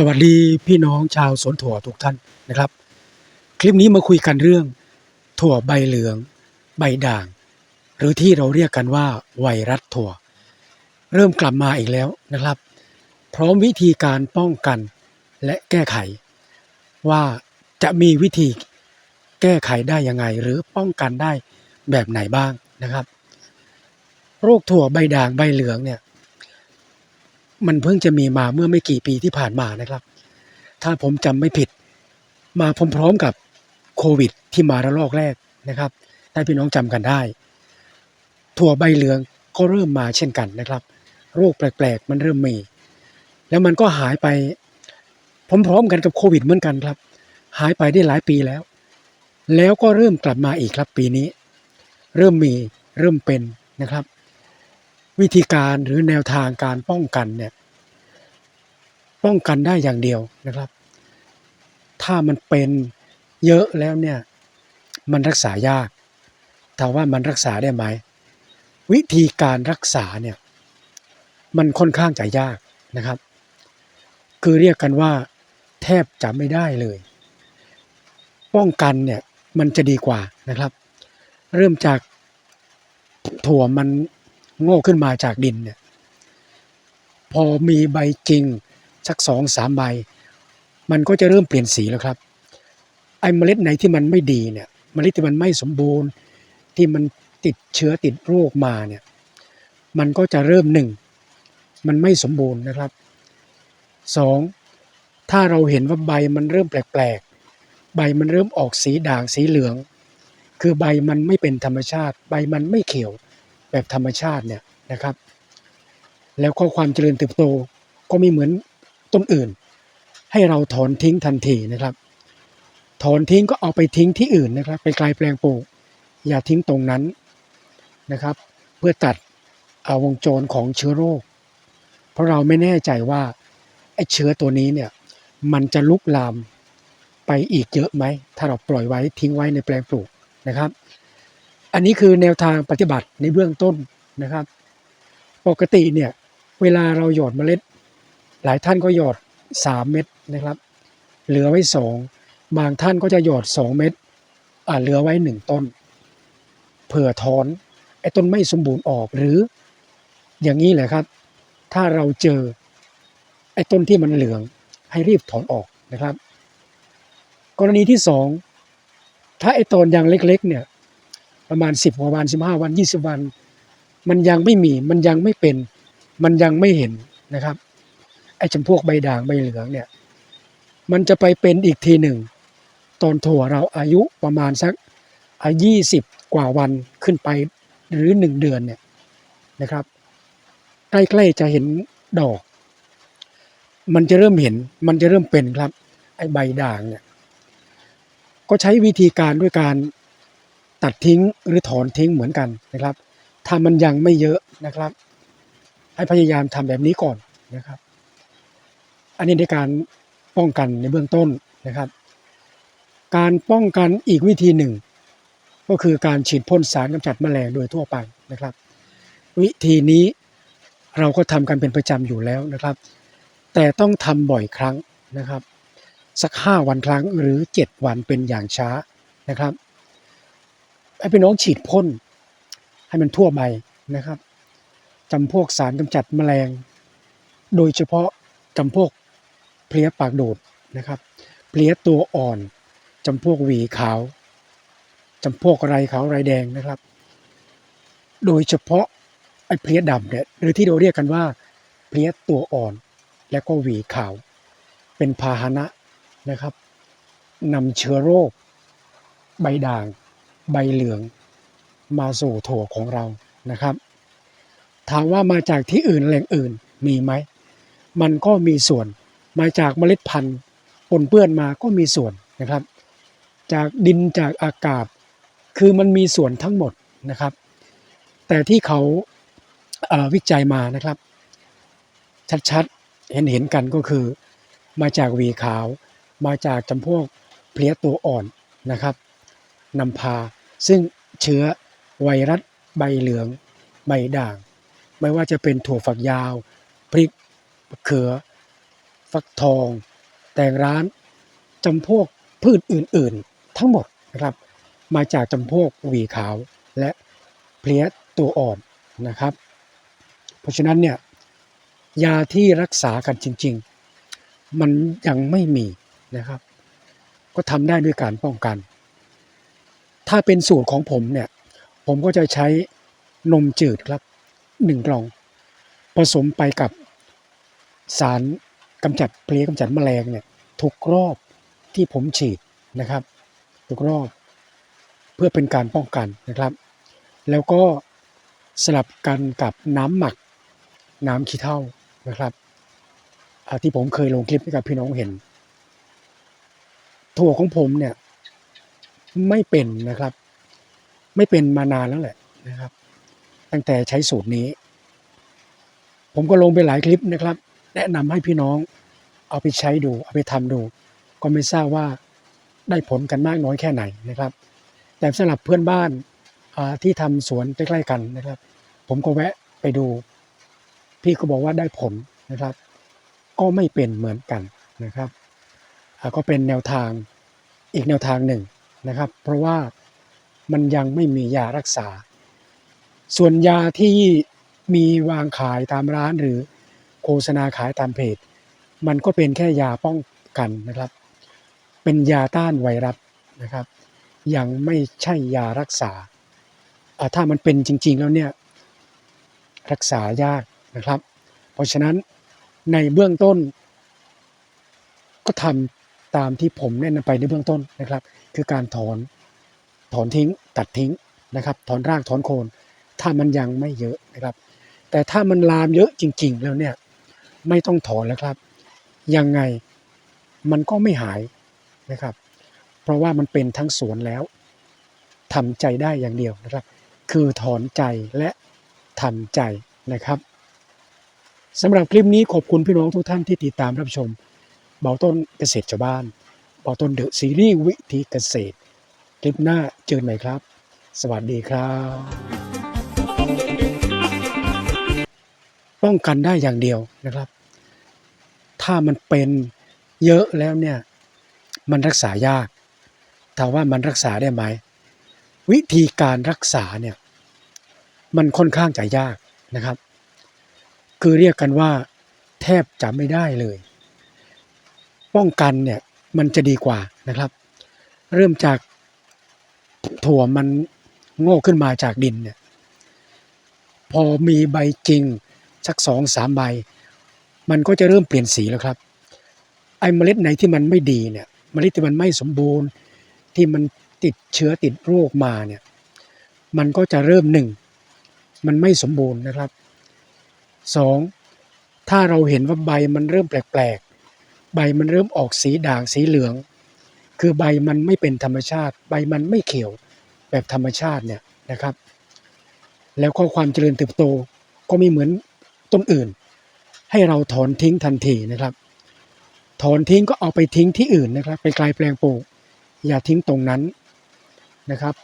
สวัสดีพี่น้องชาวสวนถั่วทุกท่านนะครับ คลิปนี้มาคุยกันเรื่อง ถั่วใบเหลือง ใบด่าง หรือที่เราเรียกกันว่าไวรัสถั่ว เริ่มกลับมาอีกแล้วนะครับ พร้อมวิธีการป้องกันและแก้ไข ว่าจะมีวิธีแก้ไขได้ยังไง หรือป้องกันได้แบบไหนบ้างนะครับ โรคถั่วใบด่างใบเหลืองเนี่ย มันเพิ่งจะมีมาเมื่อไม่กี่ปีที่ผ่านมานะครับ ถ้าผมจำไม่ผิด มาพร้อมๆกับโควิด ที่มาระลอกแรกนะครับถ้าพี่น้องจำกันได้ ถั่วใบเหลืองก็เริ่มมาเช่นกันนะครับ โรคแปลกๆ มันเริ่มมี แล้วมันก็หายไปพร้อมๆกันกับโควิดเหมือนกันครับ หายไปได้หลายปีแล้ว แล้วก็เริ่มกลับมาอีกครับปีนี้ เริ่มมีเริ่มเป็นนะครับ วิธีการหรือแนวทางการป้องกันเนี่ยป้องกันได้อย่างเดียวนะครับ ถ้ามันเป็นเยอะแล้วเนี่ยมันรักษายากถามว่ามันรักษาได้ไหม วิธีการรักษาเนี่ยมันค่อนข้างจะยากนะครับ คือเรียกกันว่า แทบจะไม่ได้เลย ป้องกันเนี่ยมันจะดีกว่านะครับ เริ่มจากถั่วมัน โง่ขึ้นมาจากดินเนี่ยพอมีใบจริงสักสองสามใบ มันก็จะเริ่มเปลี่ยนสีแล้วครับ ไอ้เมล็ดไหนที่มันไม่ดีเนี่ยเมล็ดที่มันไม่สมบูรณ์ที่มันติดเชื้อติดโรคมาเนี่ยมันก็จะเริ่มหนึ่งมันไม่สมบูรณ์นะครับสองถ้าเราเห็นว่าใบมันเริ่มแปลกๆ ใบมันเริ่มออกสีด่างสีเหลือง คือใบมันไม่เป็นธรรมชาติ ใบมันไม่เขียว แบบธรรมชาติเนี่ยนะครับ แล้วก็ความเจริญเติบโตก็ไม่เหมือนต้นอื่น ให้เราถอนทิ้งทันทีนะครับ ถอนทิ้งก็เอาไปทิ้งที่อื่นนะครับ ไปไกลแปลงปลูก อย่าทิ้งตรงนั้นนะครับ เพื่อตัดเอาวงจรของเชื้อโรค เพราะเราไม่แน่ใจว่าไอ้เชื้อตัวนี้เนี่ยมันจะลุกลามไปอีกเยอะไหม ถ้าเราปล่อยไว้ทิ้งไว้ในแปลงปลูกนะครับ อันนี้คือแนวทางปฏิบัติในเบื้องต้นนะครับ ปกติเนี่ยเวลาเราหยอดเมล็ด หลายท่านก็หยอด 3 เม็ดนะครับ เหลือไว้ 2 บางท่านก็จะหยอด 2 เม็ดอ่าเหลือไว้ 1 ต้น เผื่อถอนไอ้ต้นไม่สมบูรณ์ออกหรืออย่างนี้แหละครับ ถ้าเราเจอไอ้ต้นที่มันเหลืองให้รีบถอนออกนะครับ กรณีที่สองถ้าไอ้ตอนยังเล็กๆเนี่ย ประมาณสิบกว่าวันสิบห้าวันยี่สิบวัน มันยังไม่มีมันยังไม่เป็น มันยังไม่เห็นนะครับไอ้จำพวกใบด่างใบเหลืองเนี่ยมันจะไปเป็นอีกทีหนึ่ง ตอนถั่วเราอายุประมาณสักอายี่สิบกว่าวันขึ้นไปหรือหนึ่งเดือนเนี่ยนะครับ ใกล้ๆจะเห็นดอก มันจะเริ่มเห็นมันจะเริ่มเป็นครับ ไอ้ใบด่างเนี่ยก็ใช้วิธีการด้วยการ ตัดทิ้งหรือถอนทิ้งเหมือนกันนะครับ ถ้ามันยังไม่เยอะนะครับ ให้พยายามทำแบบนี้ก่อนนะครับ อันนี้ในการป้องกันในเบื้องต้นนะครับ การป้องกันอีกวิธีหนึ่ง ก็คือการฉีดพ่นสารกำจัดแมลงโดยทั่วไปนะครับ วิธีนี้เราก็ทำกันเป็นประจำอยู่แล้วนะครับ แต่ต้องทำบ่อยครั้งนะครับ สักห้าวันครั้งหรือเจ็ดวันเป็นอย่างช้านะครับ ให้พี่น้องฉีดพ่นให้มันทั่วใบนะครับจำพวกสารกำจัดแมลง โดยเฉพาะจำพวกเพลี้ยปากโดดนะครับเพลี้ยตัวอ่อนจำพวกหวีขาวจำพวกไรขาวไรแดงนะครับ โดยเฉพาะไอ้เพลี้ยดำเนี่ยหรือที่เราเรียกกันว่าเพลี้ยตัวอ่อน และก็หวีขาว เป็นพาหนะนะครับนำเชื้อโรค ใบด่าง ใบเหลืองมาสู่ถั่วของเรานะครับ ถามว่ามาจากที่อื่นแหล่งอื่นมีไหม มันก็มีส่วนมาจากเมล็ดพันธุ์ปนเปื้อนมาก็มีส่วนนะครับ จากดินจากอากาศ คือมันมีส่วนทั้งหมดนะครับ แต่ที่เขาเอ่อวิจัยมานะครับ ชัดๆเห็นเห็นๆกันก็คือ มาจากวีขาว มาจากจำพวกเพลี้ยตัวอ่อนนะครับนำพา ซึ่งเชื้อไวรัสใบเหลือง ใบด่าง ไม่ว่าจะเป็นถั่วฝักยาว พริกเขือ ฟักทอง แตงร้านจำพวกพืชอื่นๆ ทั้งหมดนะครับ มาจากจำพวกหวีขาวและเพลี้ยตัวอ่อนนะครับ เพราะฉะนั้นเนี่ยยาที่รักษากันจริง ๆ มันยังไม่มีนะครับ ก็ทำได้ด้วยการป้องกัน ถ้าเป็นสูตรของผมเนี่ย ผมก็จะใช้นมจืดครับหนึ่งกล่อง ผสมไปกับสารกำจัดเพลี้ยกำจัดแมลงเนี่ยทุกรอบที่ผมฉีดนะครับ ทุกรอบเพื่อเป็นการป้องกันนะครับ แล้วก็สลับกันกับน้ำหมักน้ำขี้เถ้านะครับที่ผมเคยลงคลิปให้กับพี่น้องเห็น ถั่วของผมเนี่ย ไม่เป็นนะครับ ไม่เป็นมานานแล้วแหละนะครับ ตั้งแต่ใช้สูตรนี้ ผมก็ลงไปหลายคลิปนะครับ แนะนำให้พี่น้องเอาไปใช้ดูเอาไปทำดู ก็ไม่ทราบว่าได้ผลกันมากน้อยแค่ไหนนะครับ แต่สำหรับเพื่อนบ้านที่ทำสวนใกล้ๆกันนะครับ ผมก็แวะไปดู พี่ก็บอกว่าได้ผลนะครับ ก็ไม่เป็นเหมือนกันนะครับก็เป็นแนวทางอีกแนวทางหนึ่ง นะครับ เพราะว่ามันยังไม่มียารักษา ส่วนยาที่มีวางขายตามร้านหรือโฆษณาขายตามเพจ มันก็เป็นแค่ยาป้องกันนะครับ เป็นยาต้านไวรัสนะครับ ยังไม่ใช่ยารักษาอ่าถ้ามันเป็นจริง ๆ แล้วเนี่ยรักษายากนะครับ เพราะฉะนั้นในเบื้องต้นก็ทำ ตามที่ผมแนะนำไปในเบื้องต้นนะครับ คือการถอนถอนทิ้ง ตัดทิ้งนะครับ ถอนรากถอนโคนถ้ามันยังไม่เยอะนะครับ แต่ถ้ามันลามเยอะจริง ๆ แล้วเนี่ยไม่ต้องถอนแล้วครับ ยังไงมันก็ไม่หายนะครับ เพราะว่ามันเป็นทั้งสวนแล้วทำใจได้อย่างเดียวนะครับ คือถอนใจและทำใจนะครับสำหรับคลิปนี้ขอบคุณพี่น้องทุกท่านที่ติดตามรับชม เบาต้นเกษตรชาวบ้าน เบาต้นเดอะซีรีส์วิธีเกษตร คลิปหน้าเจอกันใหม่ครับ สวัสดีครับ ป้องกันได้อย่างเดียวนะครับ ถ้ามันเป็นเยอะแล้วเนี่ย มันรักษายาก ถามว่ามันรักษาได้ไหม วิธีการรักษาเนี่ย มันค่อนข้างจะยากนะครับ คือเรียกกันว่า แทบจะไม่ได้เลย ป้องกันเนี่ยมันจะดีกว่านะครับ เริ่มจากถั่วมันโง่ขึ้นมาจากดินเนี่ยพอมีใบจริงสักสองสามใบ มันก็จะเริ่มเปลี่ยนสีแล้วครับ ไอ้เมล็ดไหนที่มันไม่ดีเนี่ยเมล็ดที่มันไม่สมบูรณ์ที่มันติดเชื้อติดโรคมาเนี่ยมันก็จะเริ่มหนึ่งมันไม่สมบูรณ์นะครับสองถ้าเราเห็นว่าใบมันเริ่มแปลก ใบมันเริ่มออกสีด่างสีเหลือง คือใบมันไม่เป็นธรรมชาติ ใบมันไม่เขียวแบบธรรมชาติเนี่ยนะครับ แล้วก็ความเจริญเติบโตก็ไม่เหมือนต้นอื่น ให้เราถอนทิ้งทันทีนะครับ ถอนทิ้งก็เอาไปทิ้งที่อื่นนะครับ ไปกลายแปลงปลูก อย่าทิ้งตรงนั้นนะครับ